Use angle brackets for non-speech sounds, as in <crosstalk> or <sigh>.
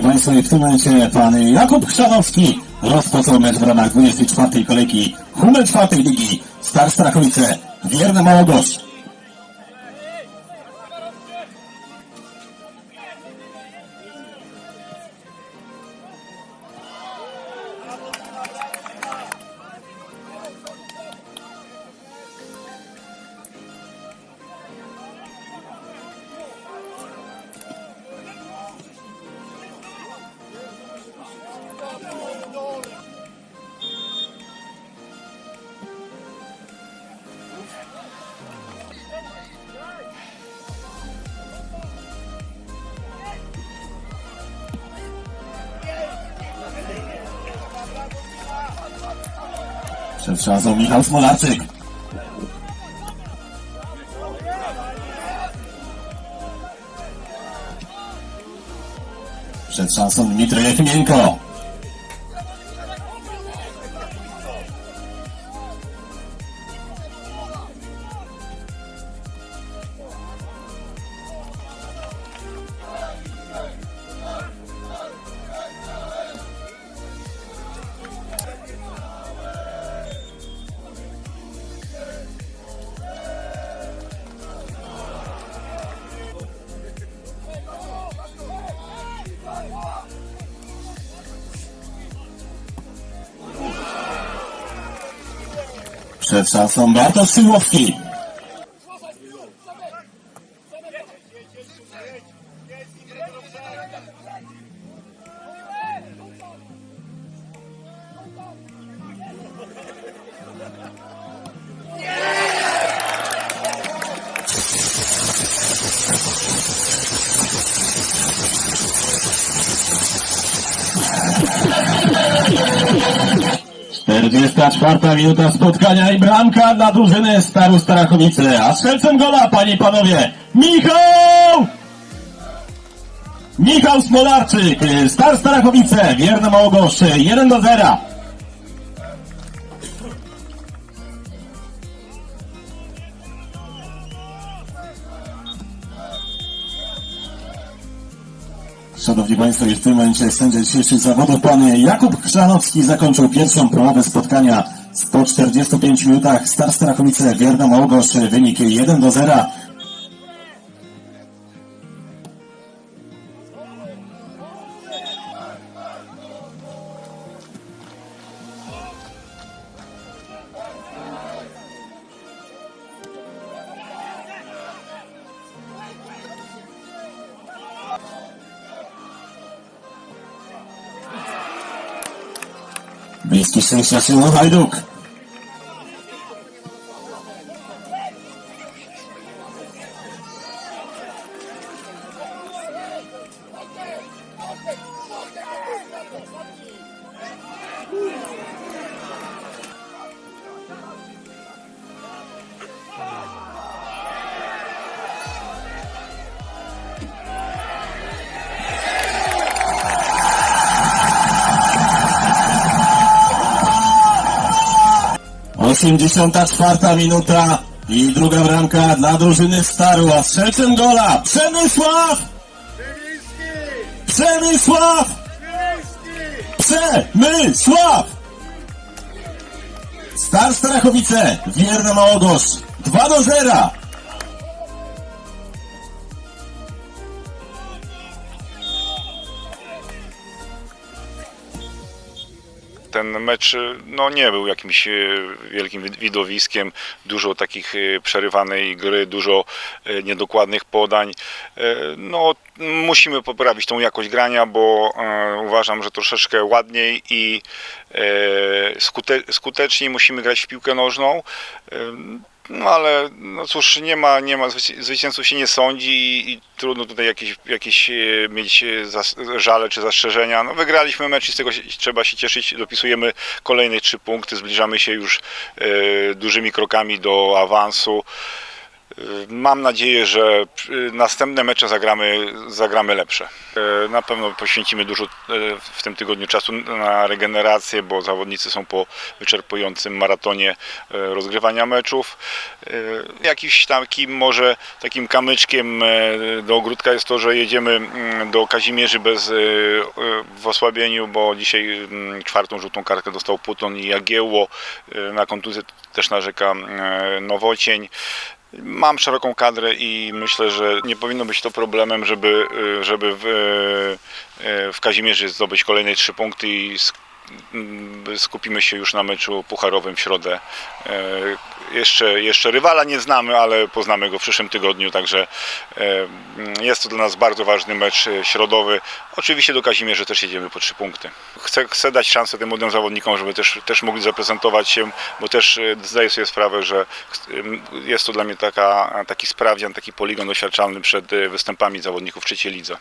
Szanowni Państwo, i w tym momencie pan Jakub Chrzanowski rozpoczął mecz w ramach 24. kolejki Humel 4 Ligi Star Strachowice Wierne Małogosz. Przed Michał Smolarczyk. Przed szansą Dmitrij Jefimienko. Sensação data, Silva Filho. Yeah! <laughs> 44 minuta spotkania i bramka dla drużyny Staru Starachowice. A strzelcem gola, panie i panowie, Michał! Michał Smolarczyk, Star Starachowice, wierny Małogosz, 1 do 0. Szanowni Państwo, i w tym momencie sędzia dzisiejszych zawodów, pan Jakub Chrzanowski zakończył pierwszą połowę spotkania po 45 minutach. Star Starachowice, Wierna Małgosz, wynik 1 do 0. Bis zur Sensation und Haltung. 84 minuta i druga bramka dla drużyny Starła. Strzelcem gola Przemysław! Przemysław! Przemysław! Star Starachowice, Wierna Małogosz, 2 do 0. ten mecz no, nie był jakimś e, wielkim wid- widowiskiem. Dużo takich e, przerywanej gry, dużo e, niedokładnych podań. No, musimy poprawić tą jakość grania, bo uważam, że troszeczkę ładniej i skute, skuteczniej musimy grać w piłkę nożną. No ale no cóż, nie ma, nie ma zwyci- zwycięzców się nie sądzi i, i trudno tutaj jakieś, jakieś e, mieć e, zas- żale czy zastrzeżenia. No wygraliśmy mecz i z tego się, trzeba się cieszyć. Dopisujemy kolejne trzy punkty, zbliżamy się już e, dużymi krokami do awansu. E, Mam nadzieję, że y, następne mecze zagramy, zagramy lepsze. Y, Na pewno poświęcimy dużo y, w tym tygodniu czasu na regenerację, bo zawodnicy są po wyczerpującym maratonie y, rozgrywania meczów. Jakiś takim może takim kamyczkiem do ogródka jest to, że jedziemy mm, do Kazimierzy bez w osłabieniu, bo dzisiaj mm, czwartą żółtą kartkę dostał Puton i Jagiełło. Na kontuzję też narzeka Nowocień. Mam szeroką kadrę i myślę, że nie powinno być to problemem, żeby, y, żeby w, y, w Kazimierzy zdobyć kolejne trzy punkty i skupimy się już na meczu pucharowym w środę. E, Jeszcze, jeszcze rywala nie znamy, ale poznamy go w przyszłym tygodniu, także e, jest to dla nas bardzo ważny mecz e, środowy. Oczywiście do Kazimierzy też jedziemy po trzy punkty. Chcę, chcę dać szansę tym młodym zawodnikom, żeby też, też mogli zaprezentować się, bo też zdaję sobie sprawę, że jest to dla mnie taka, taki sprawdzian, taki poligon doświadczalny przed występami zawodników trzeciej lidze.